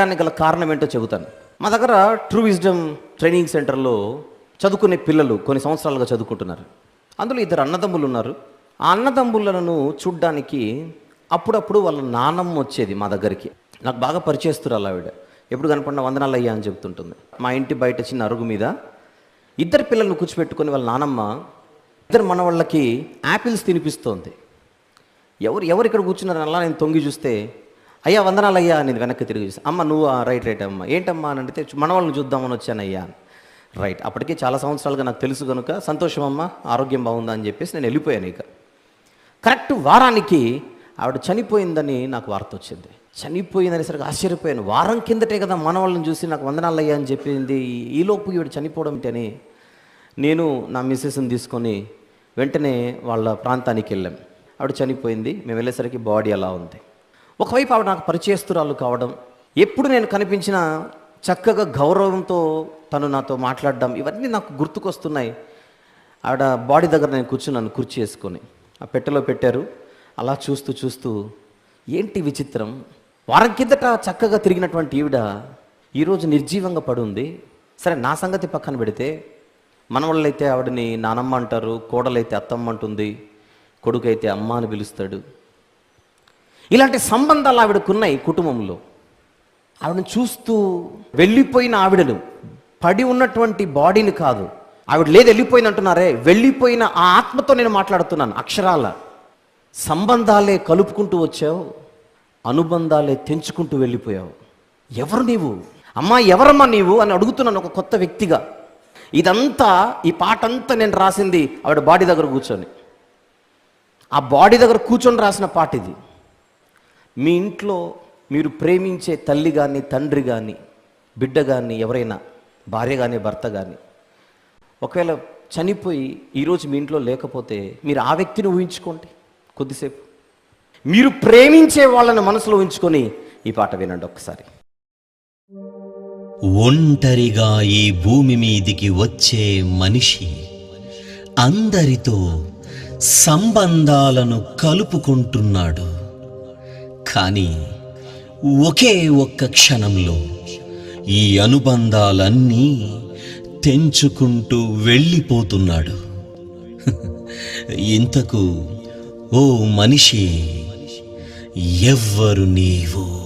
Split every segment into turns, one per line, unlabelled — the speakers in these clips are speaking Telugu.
దానికి గల కారణం ఏంటో చెబుతాను. మా దగ్గర ట్రూ విజ్డమ్ ట్రైనింగ్ సెంటర్లో చదువుకునే పిల్లలు కొన్ని సంవత్సరాలుగా చదువుకుంటున్నారు. అందులో ఇద్దరు అన్నదమ్ములు ఉన్నారు. ఆ అన్నదమ్ములను చూడ్డానికి అప్పుడప్పుడు వాళ్ళ నానమ్మ వచ్చేది మా దగ్గరికి. నాకు బాగా పరిచయస్తురాలు ఆవిడ. ఎప్పుడు కనపడిన వందనాలు అయ్యా అని చెప్తుంటుంది మా ఇంటి బయట చిన్న అరుగు మీద ఇద్దరు పిల్లల్ని కూర్చోపెట్టుకుని వాళ్ళ నానమ్మ ఇద్దరు మనవాళ్ళకి యాపిల్స్ తినిపిస్తోంది. ఎవరు ఎవరు ఇక్కడ కూర్చున్నారు అలా నేను తొంగి చూస్తే అయ్యా వందనాలు అయ్యా నేను వెనక్కి తిరిగి చూసి అమ్మ నువ్వు రైట్ రైట్ అమ్మ. ఏంటమ్మా? అని అంటే మనవాళ్ళని చూద్దామని వచ్చాను అయ్యా రైట్. అప్పటికే చాలా సంవత్సరాలుగా నాకు తెలుసు కనుక సంతోషం అమ్మ ఆరోగ్యం బాగుందా? అని చెప్పేసి నేను వెళ్ళిపోయాను ఇక. కరెక్ట్ వారానికి ఆవిడ చనిపోయిందని నాకు వార్త వచ్చింది. చనిపోయిందని ఆశ్చర్యపోయాను. వారం కిందటే కదా మన వాళ్ళని చూసి నాకు వందనాలు అయ్యా అని చెప్పింది. ఈలోపు ఈవిడ చనిపోవడం ఏంటని నేను నా మిస్సెస్ని తీసుకొని వెంటనే వాళ్ళ ప్రాంతానికి వెళ్ళాం. ఆవిడ చనిపోయింది. మేము వెళ్ళేసరికి బాడీ అలా ఉంది. ఒకవైపు ఆవిడ నాకు పరిచయస్తురాలు కావడం ఎప్పుడు నేను కనిపించిన చక్కగా గౌరవంతో తను నాతో మాట్లాడడం ఇవన్నీ నాకు గుర్తుకొస్తున్నాయి. ఆవిడ బాడీ దగ్గర నేను కూర్చున్నాను కుర్చీ వేసుకొని. ఆ పెట్టెలో పెట్టారు. అలా చూస్తూ చూస్తూ ఏంటి విచిత్రం? వారం కిందట చక్కగా తిరిగినటువంటి ఈవిడ ఈరోజు నిర్జీవంగా పడి ఉంది. సరే నా సంగతి పక్కన పెడితే మనవాళ్ళైతే ఆవిడని నానమ్మ అంటారు కోడలైతే అత్తమ్మ అంటుంది కొడుకైతే అమ్మ అని పిలుస్తాడు. ఇలాంటి సంబంధాలు ఆవిడకున్నాయి కుటుంబంలో. ఆవిడను చూస్తూ వెళ్ళిపోయిన ఆవిడను పడి ఉన్నటువంటి బాడీని కాదు. ఆవిడ లేదు వెళ్ళిపోయింది అంటున్నారే వెళ్ళిపోయిన ఆ ఆత్మతో నేను మాట్లాడుతున్నాను అక్షరాల. సంబంధాలే కలుపుకుంటూ వచ్చావు అనుబంధాలే తెంచుకుంటూ వెళ్ళిపోయావు. ఎవరు నీవు? అమ్మా ఎవరమ్మా నీవు అని అడుగుతున్నాను ఒక కొత్త వ్యక్తిగా. ఇదంతా ఈ పాట అంతా నేను రాసింది ఆవిడ బాడీ దగ్గర కూర్చొని. ఆ బాడీ దగ్గర కూర్చొని రాసిన పాట ఇది మీ ఇంట్లో మీరు ప్రేమించే తల్లి కానీ తండ్రి కానీ బిడ్డ కానీ ఎవరైనా భార్య కానీ భర్త కానీ ఒకవేళ చనిపోయి ఈరోజు మీ ఇంట్లో లేకపోతే మీరు ఆ వ్యక్తిని ఊహించుకోండి కొద్దిసేపు. మీరు ప్రేమించే వాళ్ళని మనసులో ఉంచుకొని ఈ పాట వినండి ఒక్కసారి.
ఒంటరిగా ఈ భూమి మీదికి వచ్చే మనిషి అందరితో సంబంధాలను కలుపుకుంటున్నాడు. కానీ ఒకే ఒక్క క్షణంలో ఈ అనుబంధాలన్నీ తెంచుకుంటూ వెళ్ళిపోతున్నాడు. ఇంతకు ఓ మనిషి ఎవ్వరు నీవు?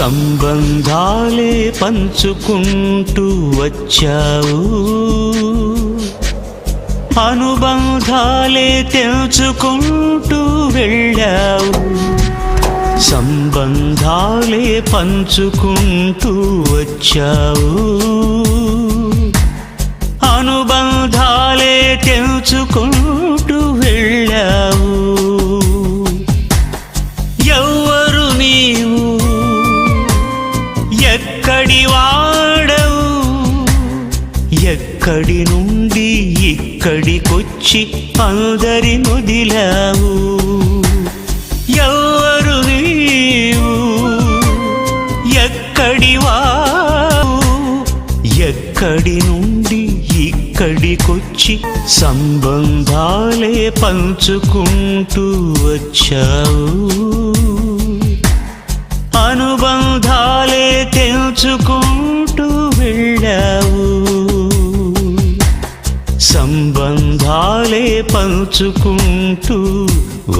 సంబంధాలే పంచుకుంటూ వచ్చావు. అనుబంధాలే తెంచుకుంటూ వెళ్ళావు. సంబంధాలే పంచుకుంటూ వచ్చావు. అనుబంధాలే తెంచుకుంటూ వెళ్ళావు. ఎక్కడి వాడవు? ఎక్కడి నుండి ఇక్కడికొచ్చి అందరి నుదిలావు ఎవరు నీవు? ఎక్కడి వావు ఎక్కడి నుండి ఇక్కడికొచ్చి సంబంధాలే పంచుకుంటూ వచ్చావు? అనుబంధాలే తెంచుకుంటూ వెళ్ళావు. సంబంధాలే పంచుకుంటూ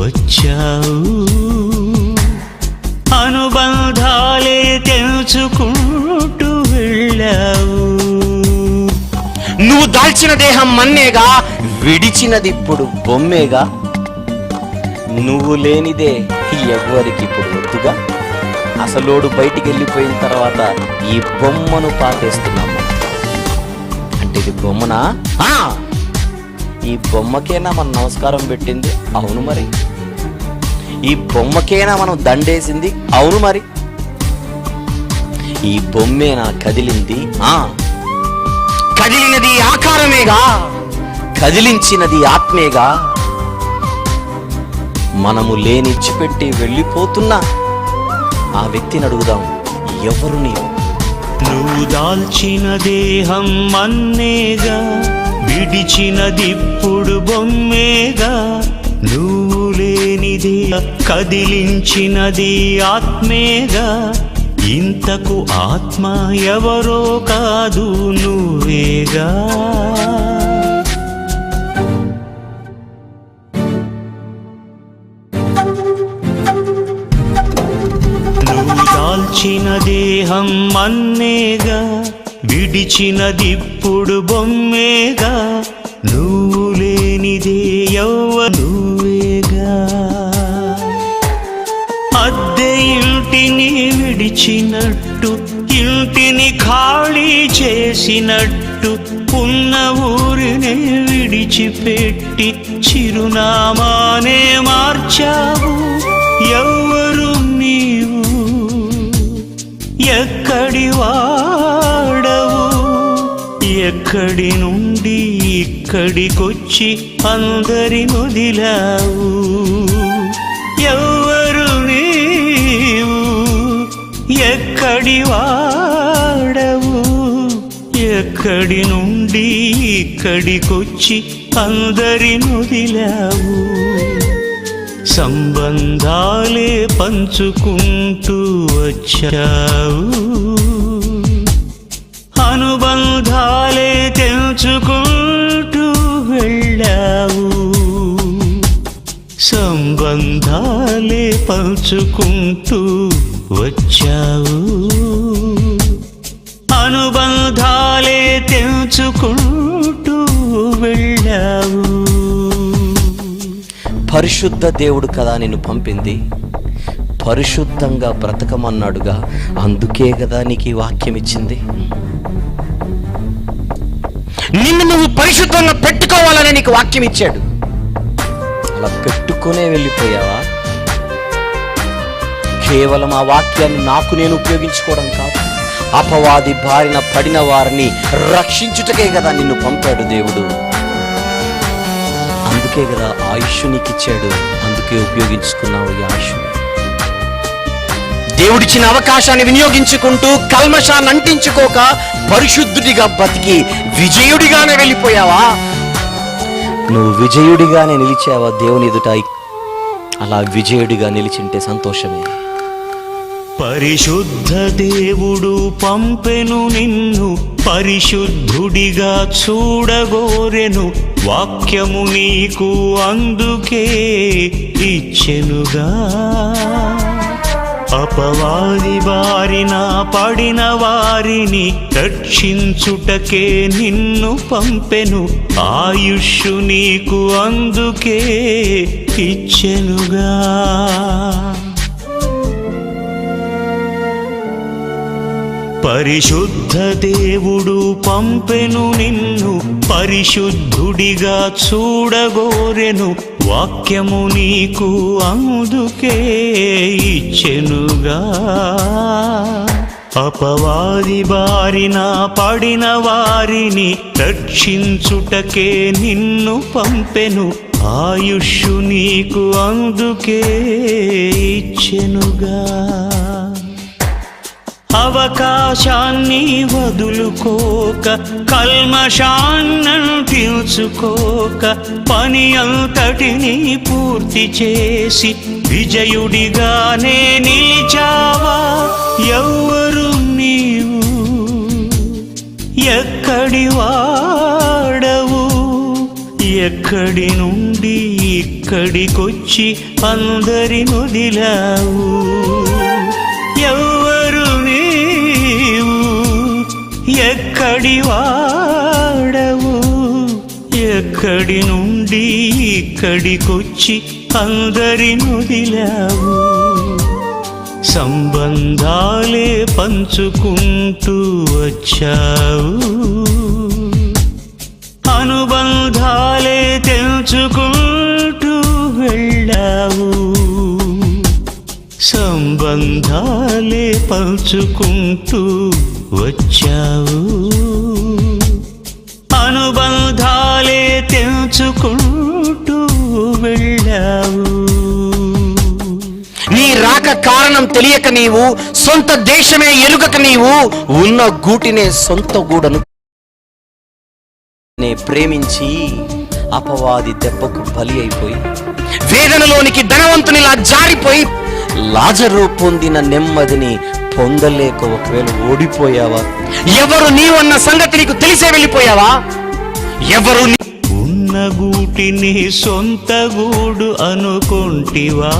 వచ్చావు. అనుబంధాలే తెంచుకుంటూ వెళ్ళావు.
నువ్వు దాల్చిన దేహం మన్నేగా విడిచినది ఇప్పుడు బొమ్మేగా. నువ్వు లేనిదే ఎవ్వరికి ఇప్పుడు వద్దుగా అసలోడు బయటికి వెళ్ళిపోయిన తర్వాత ఈ బొమ్మను పాతేస్తున్నాము. అంటే ఇది బొమ్మనా? ఆ! ఈ బొమ్మకేనా మనం నమస్కారం పెట్టింది? అవును మరి. ఈ బొమ్మకేనా మనం దండేసింది? అవును మరి. ఈ బొమ్మేనా కదిలింది? ఆ! కదిలినది ఆకారమేగా? కదిలించినది ఆత్మేగా? మనము లేనిచ్చిపెట్టి వెళ్ళిపోతున్నా. ఆ వ్యక్తిని అడుగుదాం ఎవరు నీవు?
నువ్వు దాల్చిన దేహం మన్నేగా విడిచినదిప్పుడు బొమ్మేగా నువ్వు లేనిది కదిలించినది ఆత్మేగా ఇంతకు ఆత్మ ఎవరో కాదు నువ్వేగా. మార్చిన దేహం మన్నేగా విడిచినదిప్పుడు బొమ్మేగా నువ్వు లేనిదే యవ్వ నువ్వేగా అద్దె ఇంటిని విడిచినట్టు ఇంటిని ఖాళీ చేసినట్టు ఉన్న ఊరిని విడిచిపెట్టి చిరునామానే మార్చావు. ఎవరు నీవు ఎక్కడి వాడవు? ఎక్కడి నుండి ఇక్కడికొచ్చి అందరి నుదిలావు ఎవరు నీవు? ఎక్కడి వాడవు? ఎక్కడి నుండి ఇక్కడికొచ్చి అందరి నుదిలావు సంబంధాలే పంచుకుంటూ వచ్చావు. అనుబంధాలే తెంచుకుంటూ వెళ్ళావు. సంబంధాలే పంచుకుంటూ వచ్చావు. అనుబంధాలే తెంచుకుంటూ
పరిశుద్ధ దేవుడు కదా నిన్ను పంపింది. పరిశుద్ధంగా బ్రతకమన్నాడుగా. అందుకే కదా నీకు ఈ వాక్యం ఇచ్చింది. నిన్ను నువ్వు పరిశుద్ధంగా పెట్టుకోవాలని నీకు వాక్యం ఇచ్చాడు. అలా పెట్టుకునే వెళ్ళిపోయావా? కేవలం ఆ వాక్యాన్ని నాకు నేను ఉపయోగించుకోవడం కాదు. అపవాది బారిన పడిన వారిని రక్షించుటకే కదా నిన్ను పంపాడు దేవుడు. అందుకే కదా ఆయుష్ నీకు ఇచ్చాడు. అందుకే ఉపయోగించుకున్నావు ఈ ఆయుష్ దేవుడిచ్చిన అవకాశాన్ని వినియోగించుకుంటూ కల్మషాన్ని అంటించుకోక పరిశుద్ధుడిగా బతికి విజయుడిగానే వెళ్ళిపోయావా? నువ్వు విజయుడిగానే నిలిచావా దేవుని ఎదుట? అలా విజయుడిగా నిలిచింటే సంతోషమే.
పరిశుద్ధ దేవుడు పంపెను నిన్ను పరిశుద్ధుడిగా చూడగోరెను. వాక్యము నీకు అందుకే ఇచ్చెనుగా. అపవాది వారిన పడిన వారిని రక్షించుటకే నిన్ను పంపెను. ఆయుష్షు నీకు అందుకే ఇచ్చెనుగా. పరిశుద్ధ దేవుడు పంపెను నిన్ను పరిశుద్ధుడిగా చూడగోరెను వాక్యము నీకు అందుకే ఇచ్చెనుగా. అపవాది బారిన పడిన వారిని రక్షించుటకే నిన్ను పంపెను ఆయుష్షు నీకు అందుకే ఇచ్చెనుగా. అవకాశాన్ని వదులుకోక కల్మషాన్నంటించుకోక పని అంతటిని పూర్తి చేసి విజయుడిగానే నిలిచావా? ఎవరు నీవు ఎక్కడి వాడవు? ఎక్కడి నుండి ఇక్కడికొచ్చి అందరి నుదిలావు ఎక్కడి వాడవు? ఎక్కడి నుండి ఇక్కడికొచ్చి అందరి నుదిలావు సంబంధాలే పంచుకుంటూ వచ్చావు? అనుబంధాలే తెంచుకుంటూ వెళ్ళావు? సంబంధాలే పంచుకుంటూ వచ్చావు. అనుబంధాలే తెంచుకుంటూ వెళ్ళావు.
నీ రాక కారణం తెలియక నీవు సొంత దేశమే ఎరుగక నీవు ఉన్న గూటినే సొంత గూడను ప్రేమించి అపవాది దెబ్బకు బలి అయిపోయి వేదనలోనికి ధనవంతునిలా జారిపోయి లాజరు పొందిన నెమ్మదిని పొందలేక ఒకవేళ ఓడిపోయావా? ఎవరు నీవన్న సంగతి నీకు తెలిసే వెళ్ళిపోయావా? ఎవరు
ఉన్న గూటిని సొంత గూడు అనుకుంటివా?